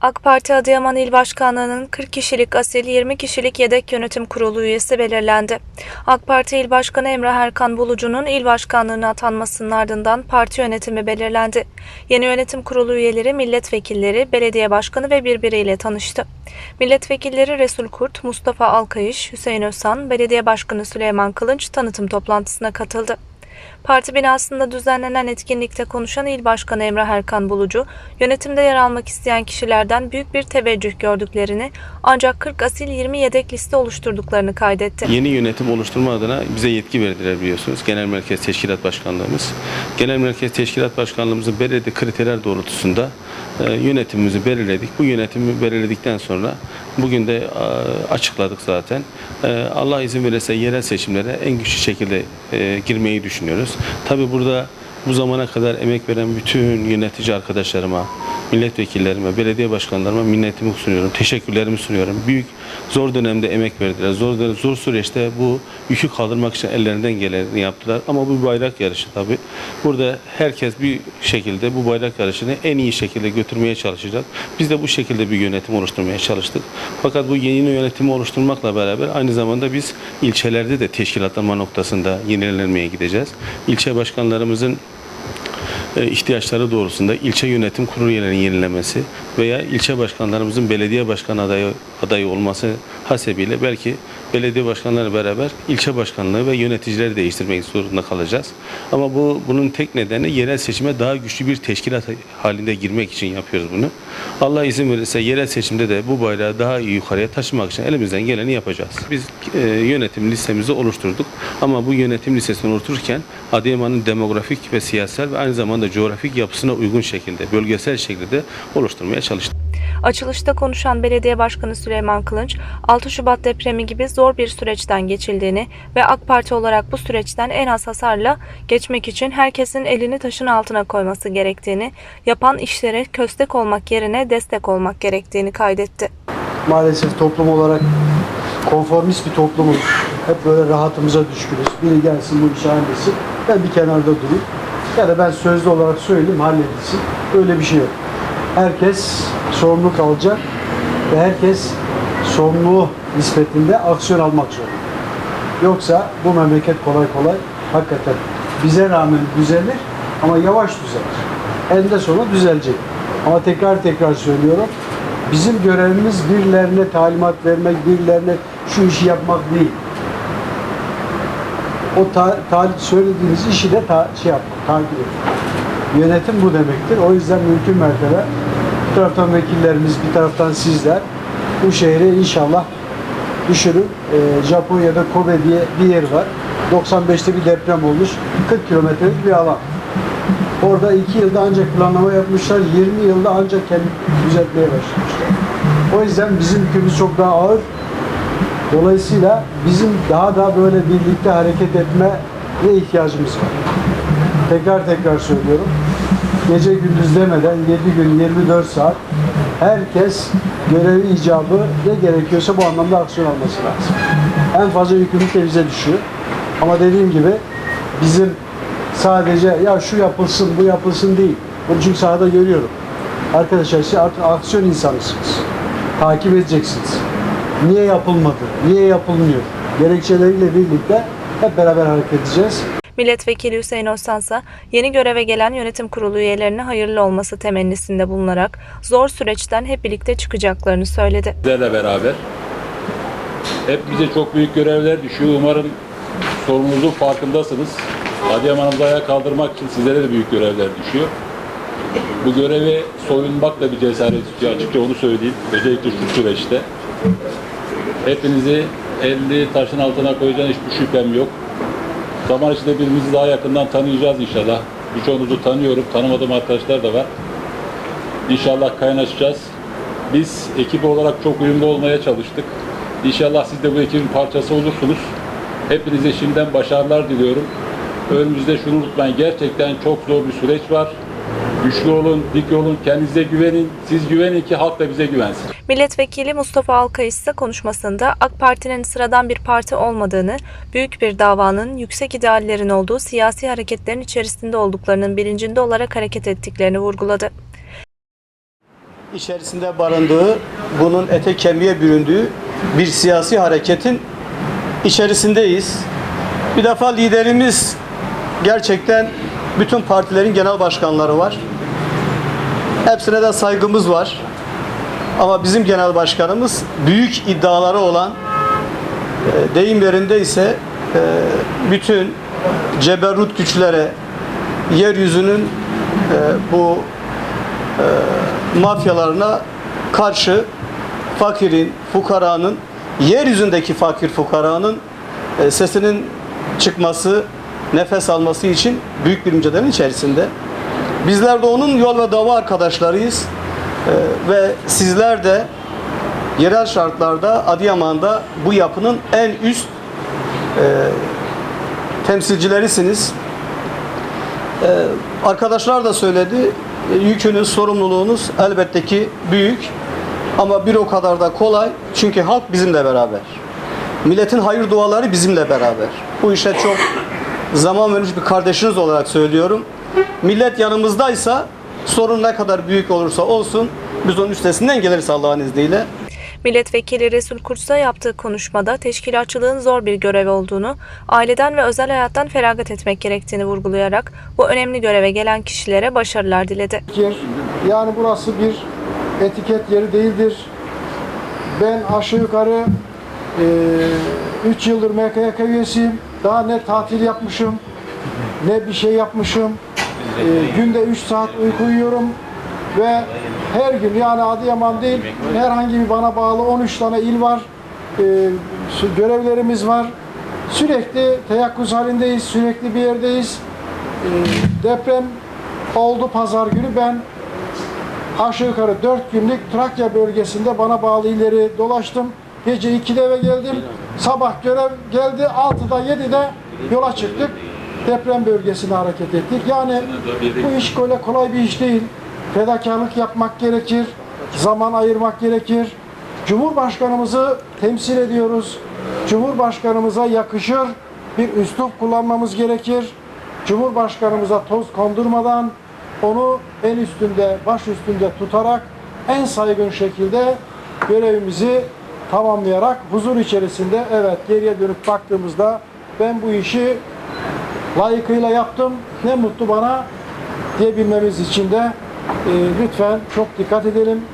AK Parti Adıyaman İl Başkanlığı'nın 40 kişilik asil 20 kişilik yedek yönetim kurulu üyesi belirlendi. AK Parti İl Başkanı Emre Erkan Bulucu'nun il başkanlığına atanmasının ardından parti yönetimi belirlendi. Yeni yönetim kurulu üyeleri milletvekilleri, belediye başkanı ve birbiriyle tanıştı. Milletvekilleri Resul Kurt, Mustafa Alkayış, Hüseyin Özsan, Belediye Başkanı Süleyman Kılınç tanıtım toplantısına katıldı. Parti binasında düzenlenen etkinlikte konuşan İl Başkanı Emre Erkan Bulucu, yönetimde yer almak isteyen kişilerden büyük bir teveccüh gördüklerini ancak 40 asil 20 yedek liste oluşturduklarını kaydetti. Yeni yönetim oluşturma adına bize yetki verdiler biliyorsunuz. Genel Merkez Teşkilat Başkanlığımız. Genel Merkez Teşkilat Başkanlığımızın belirlediği kriterler doğrultusunda e, yönetimimizi belirledik. Bu yönetimi belirledikten sonra bugün de açıkladık zaten. E, Allah izin verirse yerel seçimlere en güçlü şekilde e, girmeyi düşünüyoruz. Tabi burada bu zamana kadar emek veren bütün yönetici arkadaşlarıma, milletvekillerime, belediye başkanlarıma minnetimi sunuyorum. Teşekkürlerimi sunuyorum. Büyük zor dönemde emek verdiler. Zor zor süreçte bu yükü kaldırmak için ellerinden geleni yaptılar. Ama bu bayrak yarışı tabii. Burada herkes bir şekilde bu bayrak yarışını en iyi şekilde götürmeye çalışacak. Biz de bu şekilde bir yönetim oluşturmaya çalıştık. Fakat bu yeni yönetimi oluşturmakla beraber aynı zamanda biz ilçelerde de teşkilatlanma noktasında yenilenmeye gideceğiz. İlçe başkanlarımızın ihtiyaçları doğrusunda ilçe yönetim kurulu üyelerinin yenilemesi veya ilçe başkanlarımızın belediye başkan adayı adayı olması hasebiyle belki belediye başkanları beraber ilçe başkanlığı ve yöneticileri değiştirmek zorunda kalacağız. Ama bu bunun tek nedeni yerel seçime daha güçlü bir teşkilat halinde girmek için yapıyoruz bunu. Allah izin verirse yerel seçimde de bu bayrağı daha iyi yukarıya taşımak için elimizden geleni yapacağız. Biz e, yönetim listemizi oluşturduk ama bu yönetim listesini oluştururken Adıyaman'ın demografik ve siyasal ve aynı zamanda coğrafik yapısına uygun şekilde, bölgesel şekilde oluşturmaya çalıştık. Açılışta konuşan Belediye Başkanı Süleyman Kılınç, 6 Şubat depremi gibi zor bir süreçten geçildiğini ve AK Parti olarak bu süreçten en az hasarla geçmek için herkesin elini taşın altına koyması gerektiğini, yapan işlere köstek olmak yerine destek olmak gerektiğini kaydetti. maalesef toplum olarak konformist bir toplumuz. Hep böyle rahatımıza düşkünüz. Biri gelsin bu işi halletsin. Ben bir kenarda durayım. Ya da ben sözlü olarak söyleyeyim halledilsin. Öyle bir şey yok. Herkes sorumluluk alacak ve herkes sorumluluğu nispetinde aksiyon almak zorunda. Yoksa bu memleket kolay kolay hakikaten bize rağmen düzelir ama yavaş düzelir. Eninde sonunda düzelecek. Ama tekrar tekrar söylüyorum. Bizim görevimiz birilerine talimat vermek, birilerine şu işi yapmak değil. O ta, ta- söylediğiniz işi de ta, şey yapmak, takip etmek. Yönetim bu demektir. O yüzden mümkün mertebe taraftan vekillerimiz, bir taraftan sizler bu şehri inşallah düşürün. Ee, Japonya'da Kobe diye bir yer var. 95'te bir deprem olmuş. 40 kilometrelik bir alan. Orada 2 yılda ancak planlama yapmışlar. 20 yılda ancak kendi düzeltmeye başlamışlar. O yüzden bizim yükümüz çok daha ağır. Dolayısıyla bizim daha da böyle birlikte hareket etmeye ihtiyacımız var. Tekrar tekrar söylüyorum. Gece gündüz demeden 7 gün 24 saat herkes görevi icabı ne gerekiyorsa bu anlamda aksiyon alması lazım. En fazla yükümlülük de bize düşüyor. Ama dediğim gibi bizim sadece ya şu yapılsın bu yapılsın değil. Bunu çünkü sahada görüyorum. Arkadaşlar siz artık aksiyon insanısınız. Takip edeceksiniz. Niye yapılmadı? Niye yapılmıyor? Gerekçeleriyle birlikte hep beraber hareket edeceğiz. Milletvekili Hüseyin Özsansa yeni göreve gelen yönetim kurulu üyelerine hayırlı olması temennisinde bulunarak zor süreçten hep birlikte çıkacaklarını söyledi. Sizlerle beraber hep bize çok büyük görevler düşüyor. Umarım sorununuzun farkındasınız. Adıyaman'ımızı ayağa kaldırmak için sizlere de büyük görevler düşüyor. Bu görevi soyunmak da bir cesaret istiyor açıkça onu söyleyeyim. Özellikle şu süreçte. Hepinizi 50 taşın altına koyacağın hiçbir şüphem yok. Zaman içinde birbirimizi daha yakından tanıyacağız inşallah. Birçoğunuzu tanıyorum. Tanımadığım arkadaşlar da var. İnşallah kaynaşacağız. Biz ekip olarak çok uyumlu olmaya çalıştık. İnşallah siz de bu ekibin parçası olursunuz. Hepinize şimdiden başarılar diliyorum. Önümüzde şunu unutmayın. Gerçekten çok zor bir süreç var. Güçlü olun, dik olun, kendinize güvenin. Siz güvenin ki halk da bize güvensin. Milletvekili Mustafa Alkayış ise konuşmasında AK Parti'nin sıradan bir parti olmadığını, büyük bir davanın, yüksek ideallerin olduğu siyasi hareketlerin içerisinde olduklarının bilincinde olarak hareket ettiklerini vurguladı. içerisinde barındığı, bunun ete kemiğe büründüğü bir siyasi hareketin içerisindeyiz. Bir defa liderimiz gerçekten bütün partilerin genel başkanları var. Hepsine de saygımız var. Ama bizim genel başkanımız büyük iddiaları olan e, deyim yerinde ise e, bütün ceberrut güçlere yeryüzünün e, bu mafyalarına karşı fakirin, fukaranın, yeryüzündeki fakir fukaranın sesinin çıkması, nefes alması için büyük bir mücadelenin içerisinde. Bizler de onun yol ve dava arkadaşlarıyız. E, ve sizler de yerel şartlarda Adıyaman'da bu yapının en üst e, temsilcilerisiniz. E, arkadaşlar da söyledi. Yükünüz, sorumluluğunuz elbette ki büyük. Ama bir o kadar da kolay. Çünkü halk bizimle beraber. Milletin hayır duaları bizimle beraber. Bu işe çok zaman vermiş bir kardeşiniz olarak söylüyorum. Millet yanımızdaysa sorun ne kadar büyük olursa olsun biz onun üstesinden geliriz Allah'ın izniyle. Milletvekili Resul Kurt'sa yaptığı konuşmada teşkilatçılığın zor bir görev olduğunu, aileden ve özel hayattan feragat etmek gerektiğini vurgulayarak bu önemli göreve gelen kişilere başarılar diledi. Yani burası bir etiket yeri değildir. Ben aşağı yukarı 3 yıldır MKYK üyesiyim. Daha ne tatil yapmışım, ne bir şey yapmışım. E, günde 3 saat uyku uyuyorum ve her gün yani Adıyaman değil herhangi bir bana bağlı 13 tane il var. E, görevlerimiz var. Sürekli teyakkuz halindeyiz, sürekli bir yerdeyiz. E, deprem oldu pazar günü ben aşağı yukarı 4 günlük Trakya bölgesinde bana bağlı illeri dolaştım. Gece 2'de eve geldim. Sabah görev geldi. 6'da 7'de yola çıktık. Deprem bölgesine hareket ettik. Yani bu iş böyle kolay bir iş değil. Fedakarlık yapmak gerekir. Zaman ayırmak gerekir. Cumhurbaşkanımızı temsil ediyoruz. Cumhurbaşkanımıza yakışır bir üslup kullanmamız gerekir. Cumhurbaşkanımıza toz kondurmadan onu en üstünde, baş üstünde tutarak en saygın şekilde görevimizi tamamlayarak huzur içerisinde evet geriye dönüp baktığımızda ben bu işi layıkıyla yaptım ne mutlu bana diyebilmemiz için de e, lütfen çok dikkat edelim.